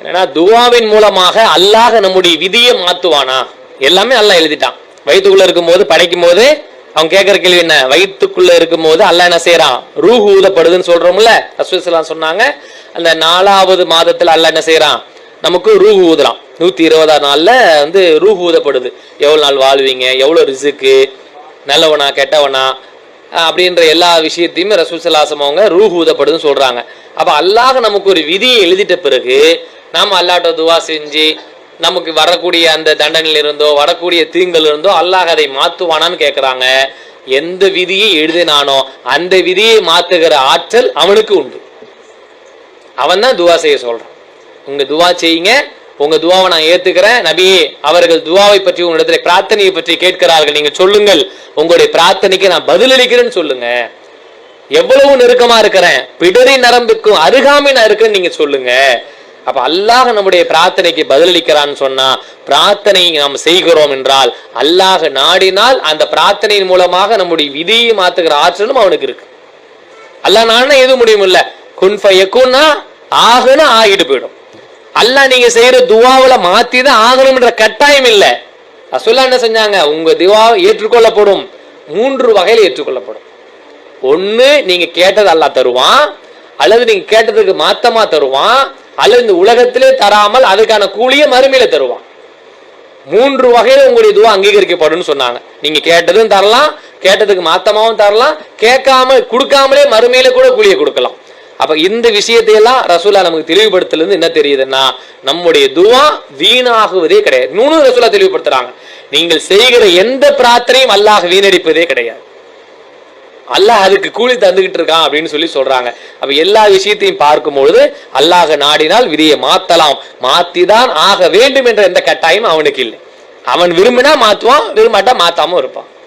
என்னன்னா துவாவின் மூலமாக அல்லாஹ் நம்முடைய விதியை மாத்துவானா? எல்லாமே அல்லாஹ் எழுதிட்டான். வயிற்றுக்குள்ள இருக்கும்போது படைக்கும் போது அவன் கேட்கற கேள்வி என்ன? வயிற்றுக்குள்ள இருக்கும்போது அல்லாஹ் என்ன செய்யறான் ரூஹ் ஊதப்படுதுன்னு சொல்றோம்ல ரசூலுல்லாஹ் சொன்னாங்க. அந்த நாலாவது மாதத்துல அல்லாஹ் என்ன செய்யறான் நமக்கு ரூஹ் ஊதுறான் நூத்தி இருபதாம் நாள்ல வந்து ரூஹ் ஊதப்படுது. எவ்வளவு நாள் வாழ்வீங்க? எவ்வளவு ரிசுக்கு? நல்லவனா கெட்டவனா? அப்படின்ற எல்லா விஷயத்தையுமே ரசூல் சல்லாசம் அவங்க ரூஹ் ஊதப்படுதுன்னு அப்போ அல்லாஹ் நமக்கு ஒரு விதியை எழுதிட்ட பிறகு நாம் அல்லாட்ட துவா செஞ்சு நமக்கு வரக்கூடிய அந்த தண்டனையில் இருந்தோ வரக்கூடிய தீங்கல் இருந்தோ அல்லாஹ் அதை மாற்றுவானான்னு கேட்குறாங்க எந்த விதியை எழுதினானோ அந்த விதியை மாற்றுகிற ஆற்றல் அவனுக்கு உண்டு. அவன் தான் துவா செய்ய சொல்கிறான் உங்கள் துவா செய்யுங்க உங்க துவாவை நான் ஏத்துக்கிறேன். நபியே அவர்கள் துவாவை பற்றி உங்களிடத்துல பிரார்த்தனையை பற்றி கேட்கிறார்கள். நீங்க சொல்லுங்கள் உங்களுடைய பிரார்த்தனைக்கு நான் பதிலளிக்கிறேன்னு சொல்லுங்க. எவ்வளவு நெருக்கமா இருக்கிறேன். பிடரி நரம்புக்கும் அருகாமை நான் இருக்கிறேன்னு நீங்க சொல்லுங்க. அப்ப அல்லாஹ் நம்முடைய பிரார்த்தனைக்கு பதிலளிக்கிறான்னு சொன்னா பிரார்த்தனை நாம் செய்கிறோம் என்றால் அல்லாஹ் நாடினால் அந்த பிரார்த்தனையின் மூலமாக நம்முடைய விதியை மாத்துகிற ஆற்றலும் அவனுக்கு இருக்கு. அல்லாஹ் நானே எதுவும் முடியும் இல்ல குன் ஃபயக்குன்னா ஆகுன்னு ஆகிட்டு போயிடும். அல்ல நீங்க செய்யற துவாவில மாத்தி தான் ஆகணும்ன்ற கட்டாயம் இல்ல. ரசூல்லா என்ன செஞ்சாங்க? உங்க துவா ஏற்றுக்கொள்ளப்படும். மூன்று வகையில் ஏற்றுக்கொள்ளப்படும். ஒன்று நீங்க கேட்டது அல்லா தருவான். அல்லது நீங்க கேட்டதுக்கு மாத்தமா தருவான். அல்லது இந்த உலகத்திலே தராமல் அதுக்கான கூலியை மறுமையில தருவான். மூன்று வகையில உங்களுடைய துவா அங்கீகரிக்கப்படும் சொன்னாங்க. நீங்க கேட்டதும் தரலாம் கேட்டதுக்கு மாத்தமாவும் தரலாம் கேட்காம கொடுக்காமலே மறுமையில கூட கூலியை கொடுக்கலாம். அப்ப இந்த விஷயத்தை எல்லாம் ரசூலா நமக்கு தெளிவுபடுத்தல இருந்து என்ன தெரியுதுன்னா நம்முடைய துவா வீணாகுவதே கிடையாது. இன்னொன்னு ரசூலா தெளிவுபடுத்துறாங்க. நீங்கள் செய்கிற எந்த பிரார்த்தனையும் அல்லாஹ் வீணடிப்பதே கிடையாது. அல்லாஹ் அதுக்கு கூலி தந்துகிட்டு இருக்கான் அப்படின்னு சொல்லி சொல்றாங்க. அப்ப எல்லா விஷயத்தையும் பார்க்கும்பொழுது அல்லாஹ் நாடினால் விதியை மாத்தலாம். மாத்திதான் ஆக வேண்டும் என்ற எந்த கட்டாயம் அவனுக்கு இல்லை. அவன் விரும்பினா மாத்துவான் விரும்பாட்டா மாத்தாம இருப்பான்.